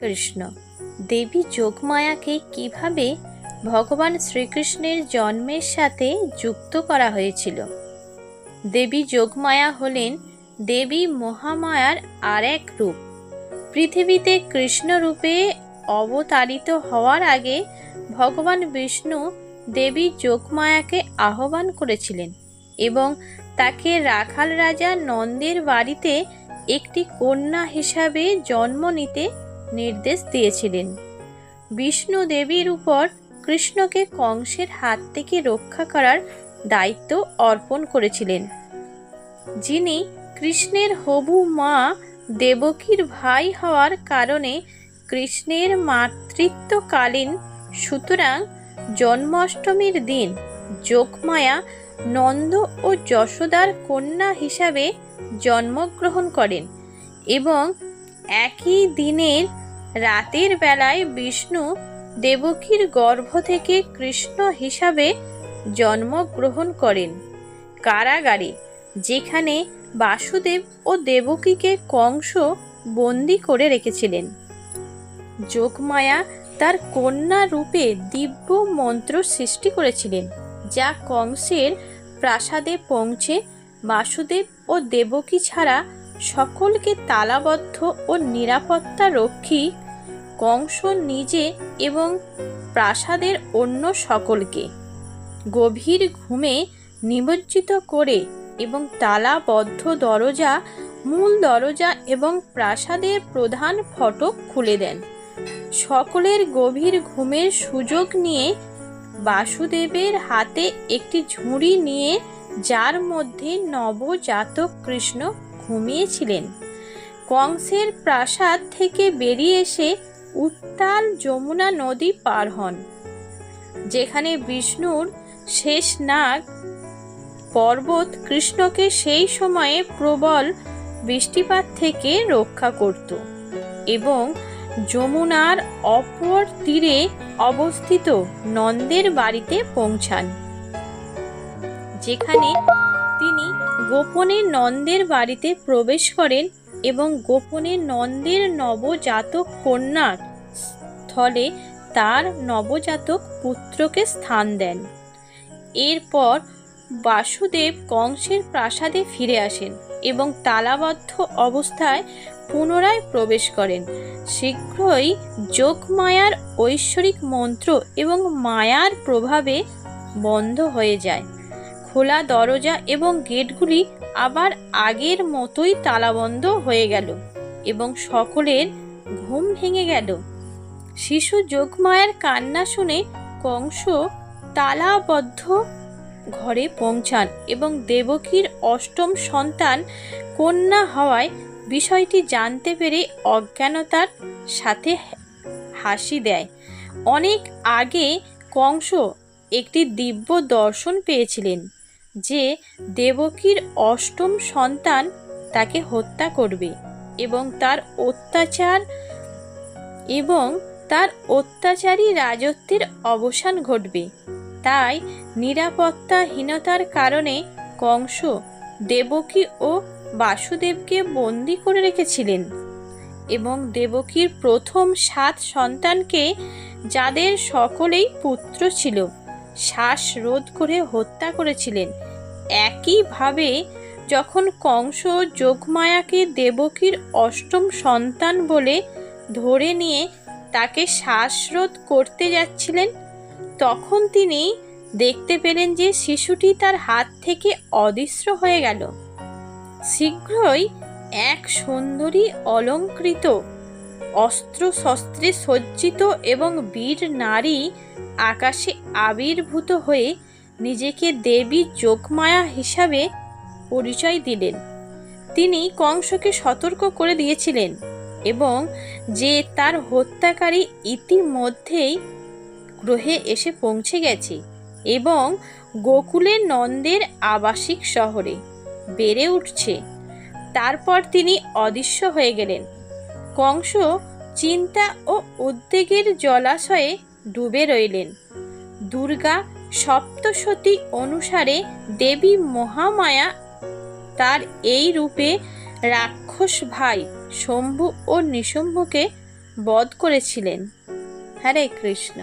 কৃষ্ণ। দেবী যোগমায়াকে কীভাবে ভগবান শ্রীকৃষ্ণের জন্মের সাথে যুক্ত করা হয়েছিল? দেবী যোগমায়া হলেন দেবী মহামায়ার আর এক রূপ। পৃথিবীতে কৃষ্ণ রূপে অবতারিত হওয়ার আগে ভগবান বিষ্ণু দেবী যোগমায়াকে আহ্বান করেছিলেন এবং তাকে রাখাল রাজা নন্দের বাড়িতে একটি কন্যা হিসাবে জন্ম নিতে নির্দেশ দিয়েছিলেন। বিষ্ণু দেবীর উপর কৃষ্ণকে কংসের হাত থেকে রক্ষা করার দায়িত্ব অর্পণ করেছিলেন। যিনি কৃষ্ণের হবু মা দেবকীর ভাই হওয়ার কারণে কৃষ্ণের মাতৃত্বকালীন, সুতরাং জন্মাষ্টমীর দিন যোগমায়া নন্দ ও যশোদার কন্যা হিসাবে জন্মগ্রহণ করেন এবং একই দিনের রাতের বেলায় বিষ্ণু দেবকীর গর্ভ থেকে কৃষ্ণ হিসাবে জন্মগ্রহণ করেন। কারাগারে, যেখানে বাসুদেব ও দেবকীকে কংস বন্দি করে রেখেছিলেন। যোগমায়া তার কন্যা রূপে দিব্য মন্ত্র সৃষ্টি করেছিলেন, যা কংসের প্রাসাদে পৌঁছে বাসুদেব ও দেবকী ছাড়া সকলকে তালাবদ্ধ ও নিরাপত্তা রক্ষী কংস নিজে এবং প্রাসাদের অন্য সকলকে গভীর ঘুমে নিমজ্জিত করে এবং তালাবদ্ধ দরজা, মূল দরজা এবং প্রাসাদের প্রধান ফটক খুলে দেন। সকলের গভীর ঘুমের সুযোগ নিয়ে বাসুদেবের হাতে একটি ঝুড়ি নিয়ে, যার মধ্যে নবজাতক কৃষ্ণ ঘুমিয়েছিলেন। কংসের প্রাসাদ থেকে বেরিয়ে এসে উত্তাল যমুনা নদী পার হন, যেখানে বিষ্ণুর শেষ নাগ পর্বত কৃষ্ণকে সেই সময়ে প্রবল বৃষ্টিপাত থেকে রক্ষা করত এবং যমুনার অপর তীরে অবস্থিত নন্দের বাড়িতে পৌঁছান, যেখানে তিনি গোপনে নন্দের বাড়িতে প্রবেশ করেন এবং গোপনে নন্দের নবজাতক কন্যার স্থলে তার নবজাতক পুত্রকে স্থান দেন। এরপর বাসুদেব কংসের প্রাসাদে ফিরে আসেন এবং তালাবদ্ধ অবস্থায় পুনরায় প্রবেশ করেন। শীঘ্রই যোগমায়ার ঐশ্বরিক মন্ত্র এবং মায়ার প্রভাবে বন্ধ হয়ে যায়। খোলা দরজা এবং গেটগুলি আবার আগের মতোই তালাবন্ধ হয়ে গেল এবং সকলের ঘুম ভেঙে গেল। শিশু যোগমায়ার কান্না শুনে কংস তালাবদ্ধ ঘরে পৌঁছান এবং দেবকীর অষ্টম সন্তান কন্যা হওয়ায় বিষয়টি জানতে পেরে অজ্ঞানতার সাথে হাসি দেয়। অনেক আগে কংস একটি দিব্য দর্শন পেয়েছিলেন। যে দেবকীর অষ্টম সন্তান তাকে হত্যা করবে এবং তার অত্যাচার এবং তার অত্যাচারী রাজত্বের অবসান ঘটবে। তাই নিরাপত্তাহীনতার কারণে কংস দেবকী ও বাসুদেবকে বন্দি করে রেখেছিলেন এবং দেবকীর প্রথম সাত সন্তানকে যাদের সকলেই পুত্র ছিল। শ্বাস রোধ করে হত্যা করেছিলেন। একইভাবে যখন কংস যোগমায়াকে দেবকীর অষ্টম সন্তান বলে ধরে নিয়ে তাকে শ্বাসরোধ করতে যাচ্ছিলেন, তখন তিনি দেখতে পেলেন যে শিশুটি তার হাত থেকে অদৃশ্য হয়ে গেল। শীঘ্রই এক সুন্দরী অলঙ্কৃত অস্ত্র শস্ত্রে সজ্জিত এবং বীর নারী আকাশে আবির্ভূত হয়ে নিজেকে দেবী যোগমায়া হিসাবে পরিচয় দিলেন। তিনি কংসকে সতর্ক করে দিয়েছিলেন এবং যে তার হত্যাকারী ইতিমধ্যেই গ্রহে এসে পৌঁছে গেছে এবং গোকুলে নন্দের আবাসিক শহরে বেড়ে উঠছে। তারপর তিনি অদৃশ্য হয়ে গেলেন। কংস চিন্তা ও উদ্বেগের জলাশয়ে ডুবে রইলেন। দুর্গা সপ্তশতী অনুসারে দেবী মহামায়া তার এই রূপে রাক্ষস ভাই শম্ভু ও নিশম্ভুকে বধ করেছিলেন। হরে কৃষ্ণ।